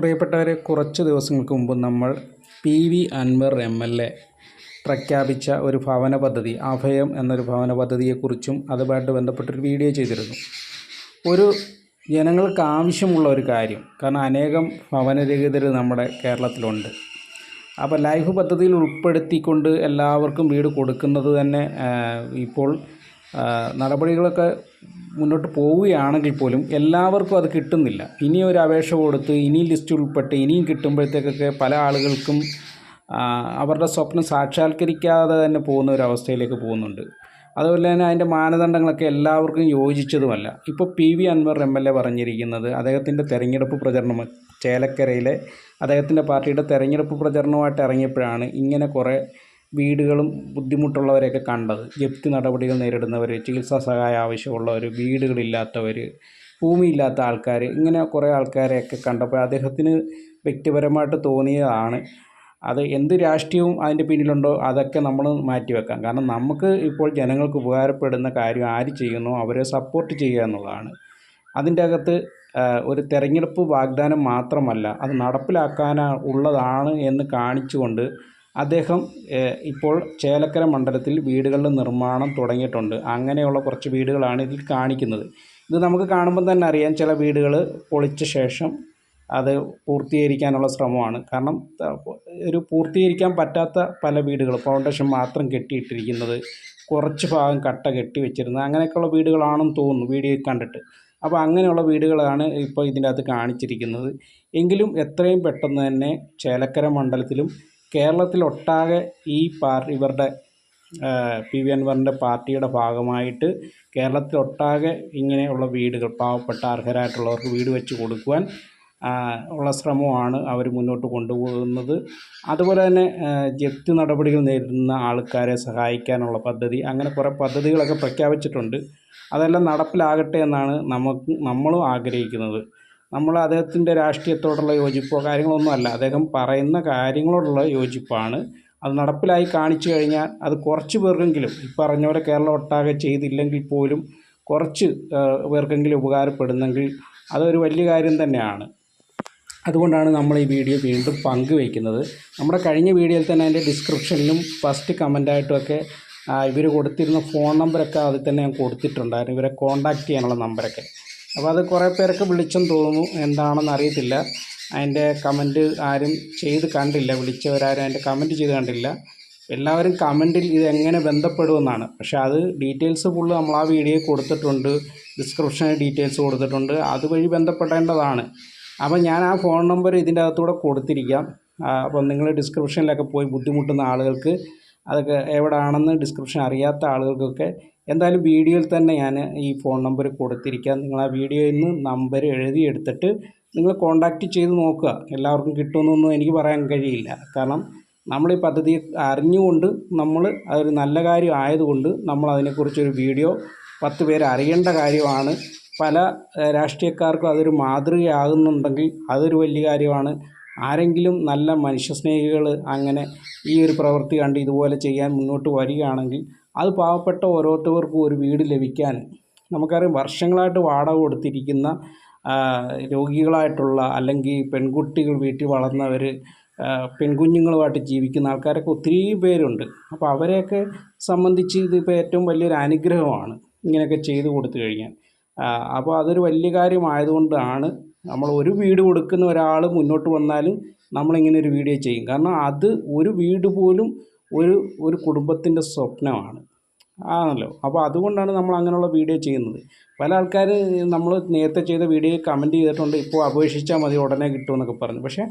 പ്രിയപ്പെട്ടവരെ കുറച്ച് ദിവസങ്ങൾക്ക് മുമ്പ് നമ്മൾ P V Anvar M L A പ്രഖ്യാപിച്ച ഒരു ഭവന പദ്ധതി അഭയം എന്നൊരു ഭവന പദ്ധതിയെക്കുറിച്ചും അതുമായിട്ട് ബന്ധപ്പെട്ടൊരു വീഡിയോ ചെയ്തിരുന്നു. ഒരു ജനങ്ങൾക്ക് ആവശ്യമുള്ള ഒരു കാര്യം കാരണം അനേകം ഭവനരഹിതർ നമ്മുടെ കേരളത്തിലുണ്ട്. അപ്പോൾ ലൈഫ് പദ്ധതിയിൽ ഉൾപ്പെടുത്തിക്കൊണ്ട് എല്ലാവർക്കും വീട് കൊടുക്കുന്നത് തന്നെ ഇപ്പോൾ നടപടികളൊക്കെ മുന്നോട്ട് പോവുകയാണെങ്കിൽ പോലും എല്ലാവർക്കും അത് കിട്ടുന്നില്ല. ഇനി ഒരു അപേക്ഷ കൊടുത്ത് ഇനിയും ലിസ്റ്റ് ഉൾപ്പെട്ട് ഇനിയും കിട്ടുമ്പോഴത്തേക്കൊക്കെ പല ആളുകൾക്കും അവരുടെ സ്വപ്നം സാക്ഷാത്കരിക്കാതെ തന്നെ പോകുന്ന ഒരു അവസ്ഥയിലേക്ക് പോകുന്നുണ്ട്. അതുപോലെ തന്നെ അതിന്റെ മാനദണ്ഡങ്ങളൊക്കെ എല്ലാവർക്കും യോജിച്ചതുമല്ല. ഇപ്പോൾ P V Anvar M L A പറഞ്ഞിരിക്കുന്നത് അദ്ദേഹത്തിന്റെ തെരഞ്ഞെടുപ്പ് പ്രചരണം ചേലക്കരയിലെ അദ്ദേഹത്തിന്റെ പാർട്ടിയുടെ തെരഞ്ഞെടുപ്പ് പ്രചരണമായിട്ട് ഇറങ്ങിയപ്പോഴാണ് ഇങ്ങനെ കുറേ വീടുകളും ബുദ്ധിമുട്ടുള്ളവരെയൊക്കെ കണ്ടത്. ജപ്തി നടപടികൾ നേരിടുന്നവർ ചികിത്സാ സഹായം ആവശ്യമുള്ളവർ വീടുകളില്ലാത്തവർ ഭൂമിയില്ലാത്ത ആൾക്കാർ ഇങ്ങനെ കുറേ ആൾക്കാരെയൊക്കെ കണ്ടപ്പോൾ അദ്ദേഹത്തിന് വ്യക്തിപരമായിട്ട് തോന്നിയതാണ്. അത് എന്ത് രാഷ്ട്രീയവും അതിന്റെ പിന്നിലുണ്ടോ അതൊക്കെ നമ്മൾ മാറ്റിവെക്കാം കാരണം നമുക്ക് ഇപ്പോൾ ജനങ്ങൾക്ക് ഉപകാരപ്പെടുന്ന കാര്യം ആര് ചെയ്യുന്നു അവരെ സപ്പോർട്ട് ചെയ്യുക എന്നുള്ളതാണ്. അതിന്റെ അകത്ത് ഒരു തെരഞ്ഞെടുപ്പ് വാഗ്ദാനം മാത്രമല്ല അത് നടപ്പിലാക്കാൻ ഉള്ളതാണ് എന്ന് കാണിച്ചുകൊണ്ട് അദ്ദേഹം ഇപ്പോൾ ചേലക്കര മണ്ഡലത്തിൽ വീടുകളുടെ നിർമ്മാണം തുടങ്ങിയിട്ടുണ്ട്. അങ്ങനെയുള്ള കുറച്ച് വീടുകളാണ് ഇതിൽ കാണിക്കുന്നത്. ഇത് നമുക്ക് കാണുമ്പം തന്നെ അറിയാം ചില വീടുകൾ പൊളിച്ച ശേഷം അത് പൂർത്തീകരിക്കാനുള്ള ശ്രമമാണ്. കാരണം ഒരു പൂർത്തീകരിക്കാൻ പറ്റാത്ത പല വീടുകൾ ഫൗണ്ടേഷൻ മാത്രം കെട്ടിയിട്ടിരിക്കുന്നത് കുറച്ച് ഭാഗം കട്ട കെട്ടി വെച്ചിരുന്നത് അങ്ങനെയൊക്കെയുള്ള വീടുകളാണെന്ന് തോന്നുന്നു വീഡിയോ കണ്ടിട്ട്. അപ്പോൾ അങ്ങനെയുള്ള വീടുകളാണ് ഇപ്പോൾ ഇതിന്റെ അകത്ത് കാണിച്ചിരിക്കുന്നത്. എങ്കിലും എത്രയും പെട്ടെന്ന് തന്നെ ചേലക്കര മണ്ഡലത്തിലും കേരളത്തിലൊട്ടാകെ ഈ പാർട്ടി ഇവരുടെ പി വി അൻവറിന്റെ പാർട്ടിയുടെ ഭാഗമായിട്ട് കേരളത്തിലൊട്ടാകെ ഇങ്ങനെയുള്ള വീടുകൾ പാവപ്പെട്ട അർഹരായിട്ടുള്ളവർക്ക് വീട് വെച്ച് കൊടുക്കുവാൻ ഉള്ള ശ്രമമാണ് അവർ മുന്നോട്ട് കൊണ്ടുപോകുന്നത്. അതുപോലെ തന്നെ ജപ്തി നടപടികൾ നേരിടുന്ന ആൾക്കാരെ സഹായിക്കാനുള്ള പദ്ധതി അങ്ങനെ കുറേ പദ്ധതികളൊക്കെ പ്രഖ്യാപിച്ചിട്ടുണ്ട്. അതെല്ലാം നടപ്പിലാകട്ടെ എന്നാണ് നമുക്ക് നമ്മളും ആഗ്രഹിക്കുന്നത്. നമ്മൾ അദ്ദേഹത്തിന്റെ രാഷ്ട്രീയത്തോടുള്ള യോജിപ്പോ കാര്യങ്ങളൊന്നുമല്ല അദ്ദേഹം പറയുന്ന കാര്യങ്ങളോടുള്ള യോജിപ്പാണ്. അത് നടപ്പിലായി കാണിച്ചു കഴിഞ്ഞാൽ അത് കുറച്ച് പേർക്കെങ്കിലും ഈ പറഞ്ഞ പോലെ കേരളം ഒട്ടാകെ ചെയ്തില്ലെങ്കിൽ പോലും കുറച്ച് പേർക്കെങ്കിലും ഉപകാരപ്പെടുന്നെങ്കിൽ അതൊരു വലിയ കാര്യം തന്നെയാണ്. അതുകൊണ്ടാണ് നമ്മൾ ഈ വീഡിയോ വീണ്ടും പങ്കുവയ്ക്കുന്നത്. നമ്മുടെ കഴിഞ്ഞ വീഡിയോയിൽ തന്നെ അതിന്റെ ഡിസ്ക്രിപ്ഷനിലും ഫസ്റ്റ് കമന്റായിട്ടുമൊക്കെ ഇവർ കൊടുത്തിരുന്ന ഫോൺ നമ്പറൊക്കെ അതിൽ തന്നെ ഞാൻ കൊടുത്തിട്ടുണ്ടായിരുന്നു. ഇവരെ കോൺടാക്റ്റ് ചെയ്യാനുള്ള നമ്പറൊക്കെ. അപ്പോൾ അത് കുറേ പേരൊക്കെ വിളിച്ചെന്ന് തോന്നുന്നു. എന്താണെന്ന് അറിയത്തില്ല. അതിന്റെ കമന്റ് ആരും ചെയ്ത് കണ്ടില്ല. വിളിച്ചവരാരും അതിന്റെ കമന്റ് ചെയ്ത് കണ്ടില്ല. എല്ലാവരും കമന്റിൽ ഇത് എങ്ങനെ ബന്ധപ്പെടുമെന്നാണ്. പക്ഷേ അത് ഡീറ്റെയിൽസ് ഫുള്ള് നമ്മൾ ആ വീഡിയോ കൊടുത്തിട്ടുണ്ട്. ഡിസ്ക്രിപ്ഷനിൽ ഡീറ്റെയിൽസ് കൊടുത്തിട്ടുണ്ട്. അതുവഴി ബന്ധപ്പെടേണ്ടതാണ്. അപ്പോൾ ഞാൻ ആ ഫോൺ നമ്പർ ഇതിന്റെ അകത്തൂടെ കൊടുത്തിരിക്കാം. അപ്പം നിങ്ങൾ ഡിസ്ക്രിപ്ഷനിലൊക്കെ പോയി ബുദ്ധിമുട്ടുന്ന ആളുകൾക്ക് അതൊക്കെ എവിടെയാണെന്ന് ഡിസ്ക്രിപ്ഷൻ അറിയാത്ത ആളുകൾക്കൊക്കെ എന്തായാലും വീഡിയോയിൽ തന്നെ ഞാൻ ഈ ഫോൺ നമ്പർ കൊടുത്തിരിക്കാം. നിങ്ങൾ ആ വീഡിയോയിൽ നിന്ന് നമ്പർ എഴുതിയെടുത്തിട്ട് നിങ്ങൾ കോൺടാക്റ്റ് ചെയ്ത് നോക്കുക. എല്ലാവർക്കും കിട്ടുമെന്നൊന്നും എനിക്ക് പറയാൻ കഴിയില്ല. കാരണം നമ്മൾ ഈ പദ്ധതി അറിഞ്ഞുകൊണ്ട് നമ്മൾ അതൊരു നല്ല കാര്യം ആയതുകൊണ്ട് നമ്മൾ അതിനെക്കുറിച്ചൊരു വീഡിയോ പത്ത് പേര് അറിയേണ്ട കാര്യമാണ്. പല രാഷ്ട്രീയക്കാർക്കും അതൊരു മാതൃകയാകുന്നുണ്ടെങ്കിൽ അതൊരു വലിയ കാര്യമാണ്. ആരെങ്കിലും നല്ല മനുഷ്യസ്നേഹികൾ അങ്ങനെ ഈ ഒരു പ്രവൃത്തി കണ്ട് ഇതുപോലെ ചെയ്യാൻ മുന്നോട്ട് വരികയാണെങ്കിൽ അത് പാവപ്പെട്ട ഓരോരുത്തർക്കും ഒരു വീട് ലഭിക്കാൻ നമുക്കറിയാം വർഷങ്ങളായിട്ട് വാടക കൊടുത്തിരിക്കുന്ന രോഗികളായിട്ടുള്ള അല്ലെങ്കിൽ പെൺകുട്ടികൾ വീട്ടിൽ വളർന്നവർ പെൺകുഞ്ഞുങ്ങളുമായിട്ട് ജീവിക്കുന്ന ആൾക്കാരൊക്കെ ഒത്തിരി പേരുണ്ട്. അപ്പോൾ അവരെയൊക്കെ സംബന്ധിച്ച് ഇതിപ്പോൾ ഏറ്റവും വലിയൊരു അനുഗ്രഹമാണ് ഇങ്ങനെയൊക്കെ ചെയ്തു കൊടുത്തു കഴിഞ്ഞാൽ. അപ്പോൾ അതൊരു വലിയ കാര്യമായതുകൊണ്ടാണ് നമ്മൾ ഒരു വീട് കൊടുക്കുന്ന ഒരാൾ മുന്നോട്ട് വന്നാലും നമ്മളിങ്ങനെ ഒരു വീഡിയോ ചെയ്യും. കാരണം അത് ഒരു വീട് പോലും ഒരു ഒരു കുടുംബത്തിന്റെ സ്വപ്നമാണ്. ആണല്ലോ? അപ്പോൾ അതുകൊണ്ടാണ് നമ്മൾ അങ്ങനെയുള്ള വീഡിയോ ചെയ്യുന്നത്. പല ആൾക്കാർ നമ്മൾ നേരത്തെ ചെയ്ത വീഡിയോ കമന്റ് ചെയ്തിട്ടുണ്ട് ഇപ്പോൾ അപേക്ഷിച്ചാൽ മതി ഉടനെ കിട്ടുമെന്നൊക്കെ പറഞ്ഞു. പക്ഷേ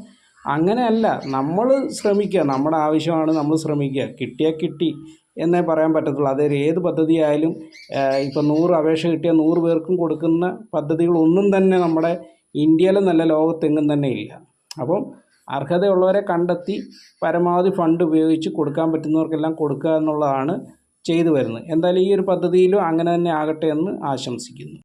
അങ്ങനെയല്ല നമ്മൾ ശ്രമിക്കുക. നമ്മുടെ ആവശ്യമാണ് നമ്മൾ ശ്രമിക്കുക. കിട്ടിയാൽ കിട്ടി എന്നേ പറയാൻ പറ്റത്തുള്ളൂ. അതായത് ഏത് പദ്ധതി ആയാലും ഇപ്പം നൂറ് അപേക്ഷ കിട്ടിയാൽ നൂറ് പേർക്കും കൊടുക്കുന്ന പദ്ധതികളൊന്നും തന്നെ നമ്മുടെ ഇന്ത്യയിലെന്നല്ല ലോകത്തെങ്ങും തന്നെ ഇല്ല. അപ്പം അർഹതയുള്ളവരെ കണ്ടെത്തി പരമാവധി ഫണ്ട് ഉപയോഗിച്ച് കൊടുക്കാൻ പറ്റുന്നവർക്കെല്ലാം കൊടുക്കുക എന്നുള്ളതാണ് ചെയ്തു വരുന്നത്. എന്തായാലും ഈ ഒരു പദ്ധതിയിലും അങ്ങനെ തന്നെ ആകട്ടെ എന്ന് ആശംസിക്കുന്നു.